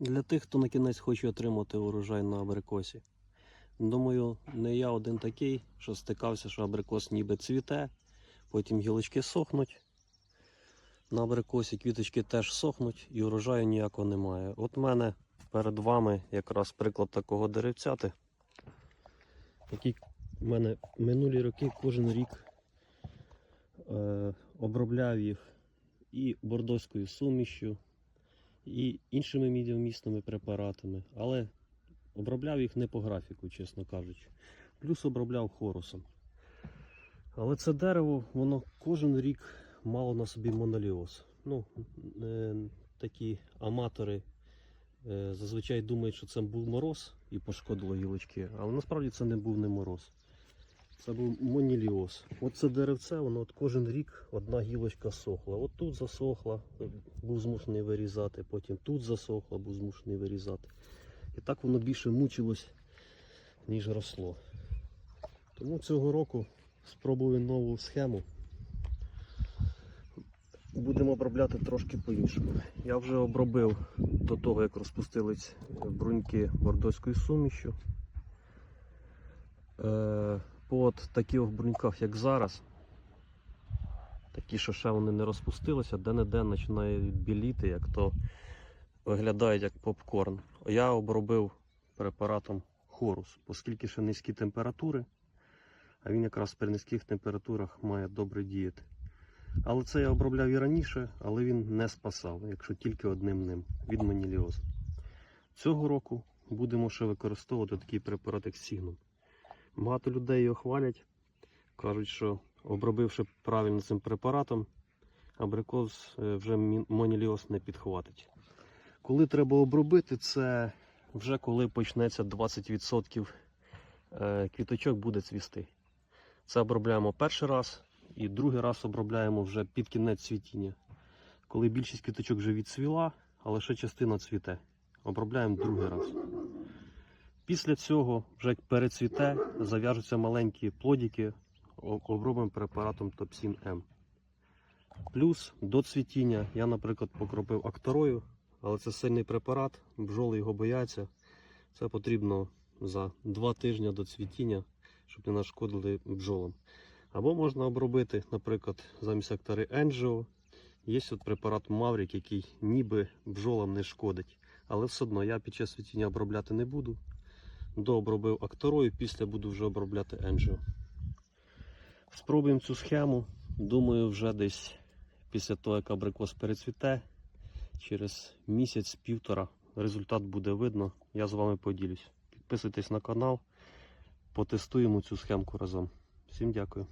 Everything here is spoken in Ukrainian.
Для тих, хто на кінець хоче отримати урожай на абрикосі. Думаю, не я один такий, що стикався, що абрикос ніби цвіте, потім гілочки сохнуть. На абрикосі квіточки теж сохнуть і урожаю ніякого немає. От в мене перед вами якраз приклад такого деревцяти, який в мене минулі роки кожен рік е, обробляв їх і бордоською сумішю, і іншими мідіомісними препаратами, але обробляв їх не по графіку, чесно кажучи. Плюс обробляв хорусом. Але це дерево, воно кожен рік мало на собі моноліоз. Ну, е, такі аматори е, зазвичай думають, що це був мороз і пошкодило гілочки, але насправді це не був не мороз. Це був моніліоз. От це деревце, воно от кожен рік одна гілочка сохла. От тут засохла, був змушений вирізати, потім тут засохла, був змушений вирізати. І так воно більше мучилось, ніж росло. Тому цього року спробую нову схему. Будемо обробляти трошки по-іншому. Я вже обробив до того, як розпустились бруньки бордоською сумішю. Е, по таких бруньках, як зараз, такі, що ще вони не розпустилися, де-не-де починають біліти, як то виглядають як попкорн. Я обробив препаратом хорус, оскільки ще низькі температури, а він якраз при низьких температурах має добре діяти. Але це я обробляв і раніше, але він не спасав, якщо тільки одним ним від маніліозу. Цього року будемо ще використовувати такий препарат, як Сігнум. Багато людей його хвалять, кажуть, що обробивши правильно цим препаратом, абрикос е, вже моніліоз не підхватить. Коли треба обробити, це вже коли почнеться 20% е, квіточок буде цвісти. Це обробляємо перший раз і другий раз обробляємо вже під кінець цвітіння. Коли більшість квіточок вже відцвіла, але ще частина цвіте. Обробляємо другий раз. Після цього, вже як перецвіте, зав'яжуться маленькі плодики, о- препаратом Топсін М. Плюс до цвітіння я, наприклад, покропив акторою, але це сильний препарат, бджоли його бояться. Це потрібно за 2 тижні до цвітіння, щоб не нашкодили бджолам. Або можна обробити, наприклад, замість актори Енджіо. Є от препарат Маврік, який ніби бджолам не шкодить. Але все одно я під час цвітіння обробляти не буду. Дообробив акторою, після буду вже обробляти Енджіо. Спробуємо цю схему. Думаю, вже десь після того, як абрикос перецвіте, через місяць-півтора результат буде видно. Я з вами поділюсь. Підписуйтесь на канал, потестуємо цю схемку разом. Всім дякую.